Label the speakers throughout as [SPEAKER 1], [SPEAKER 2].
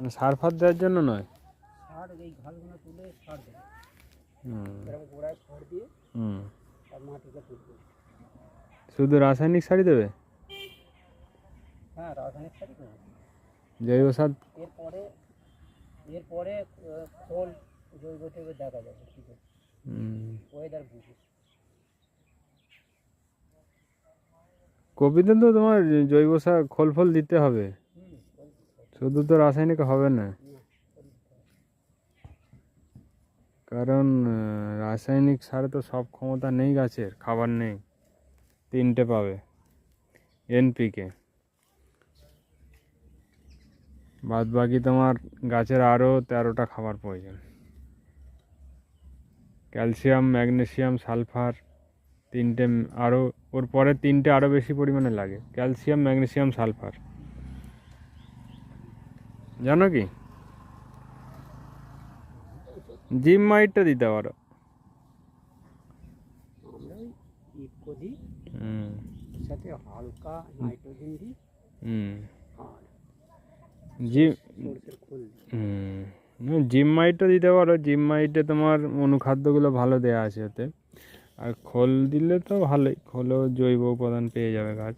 [SPEAKER 1] মানে সার ফার দেওয়ার জন্য নয়?
[SPEAKER 2] সার এই ঘালগুলো তুলে সার দেবে এরকম গোড়ায় খড় দিয়ে
[SPEAKER 1] হুম।
[SPEAKER 2] আর মাটিতে তুলবে
[SPEAKER 1] শুধু রাসায়নিক সারই দেবে?
[SPEAKER 2] হ্যাঁ রাসায়নিক সারই দেবে।
[SPEAKER 1] জৈব সার?
[SPEAKER 2] এরপরে এরপরে খোল জৈব টৈব দেখা যাবে ওয়েদার বুঝে।
[SPEAKER 1] কপিতে তো তোমার জৈব সার খোল ফল দিতে হবে। শুধু তো রাসায়নিক হবে না। কারণ রাসায়নিক সারে তো সব ক্ষমতা নেই গাছের, খাবার নেই, তিনটে পাবে এনপিকে বাদ বাকি তোমার গাছের আরও তেরোটা খাবার প্রয়োজন। ক্যালসিয়াম, ম্যাগনেসিয়াম, সালফার, তিনটে আরও, ওর পরে তিনটে আরও বেশি পরিমাণে লাগে। Calcium, magnesium, sulphur. জানো কি? জিম মাইটটা দিতে পারো।
[SPEAKER 2] আমরা ইফকো দিই। সাথে হালকা নাইট্রোজেন দিই। আর
[SPEAKER 1] জিম জিম মাইটটা দিতে পারো। জিম মাইটে তোমার অনুখাদ্যগুলো ভালো দেওয়া আছে ওতে। আর খোল দিলে তো ভালোই। খোলও জৈব উপাদান পেয়ে যাবে গাছ।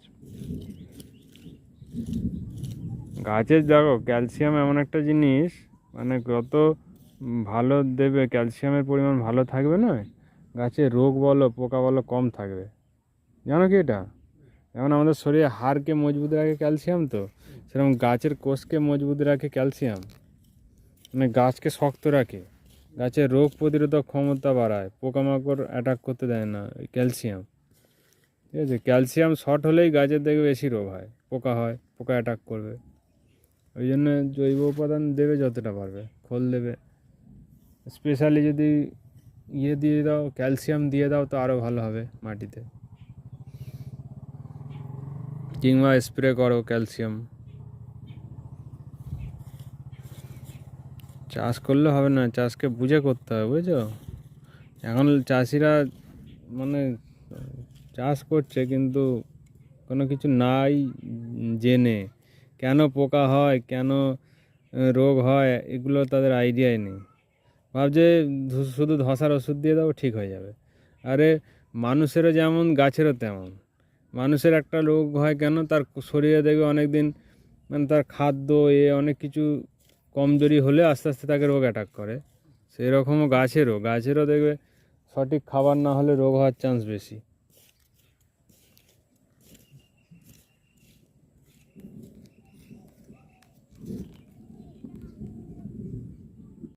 [SPEAKER 1] গাছের দেখো ক্যালসিয়াম এমন একটা জিনিস মানে যত ভালো দেবে ক্যালসিয়ামের পরিমাণ ভালো থাকবে না গাছে রোগ বলো, পোকা বলো, কম থাকবে। জানো কি এটা? যেমন আমাদের শরীরে হাড়কে মজবুত রাখে ক্যালসিয়াম তো, সেরকম গাছের কোষকে মজবুত রাখে ক্যালসিয়াম মানে গাছকে শক্ত রাখে। গাছের রোগ প্রতিরোধক ক্ষমতা বাড়ায়, পোকামাকড় অ্যাটাক করতে দেয় না ক্যালসিয়াম ঠিক আছে? ক্যালসিয়াম শর্ট হলেই গাছের দেখবে বেশি রোগ হয়, পোকা হয়, পোকা অ্যাটাক করবে। ওই জন্য জৈব উপাদান দেবে যতটা পারবে, খোল দেবে। স্পেশালি যদি ইয়ে দিয়ে দাও ক্যালসিয়াম দিয়ে দাও, তো আরও ভালো হবে মাটিতে। কিংবা স্প্রে করো ক্যালসিয়াম চাষ করলে হবে না, চাষকে বুঝে করতে হবে, বুঝছ? এখন চাষিরা মানে চাষ করছে, কিন্তু কোনো কিছু নাই জেনে। কেন পোকা হয়, কেন রোগ হয়, এগুলো তাদের আইডিয়াই নেই। ভাবছে শুধু ধসার ওষুধ দিয়ে দাও ঠিক হয়ে যাবে। আরে মানুষেরও যেমন, গাছেরও তেমন। মানুষের একটা রোগ হয় কেন? তার শরীরে দেখবে অনেক দিন মানে তার খাদ্য, এ অনেক কিছু কমজোরি হলে আস্তে আস্তে তাকে রোগ অ্যাটাক করে। সেই রকমও গাছেরও। গাছেরও দেখবে সঠিক খাবার না হলে রোগ হওয়ার চান্স বেশি।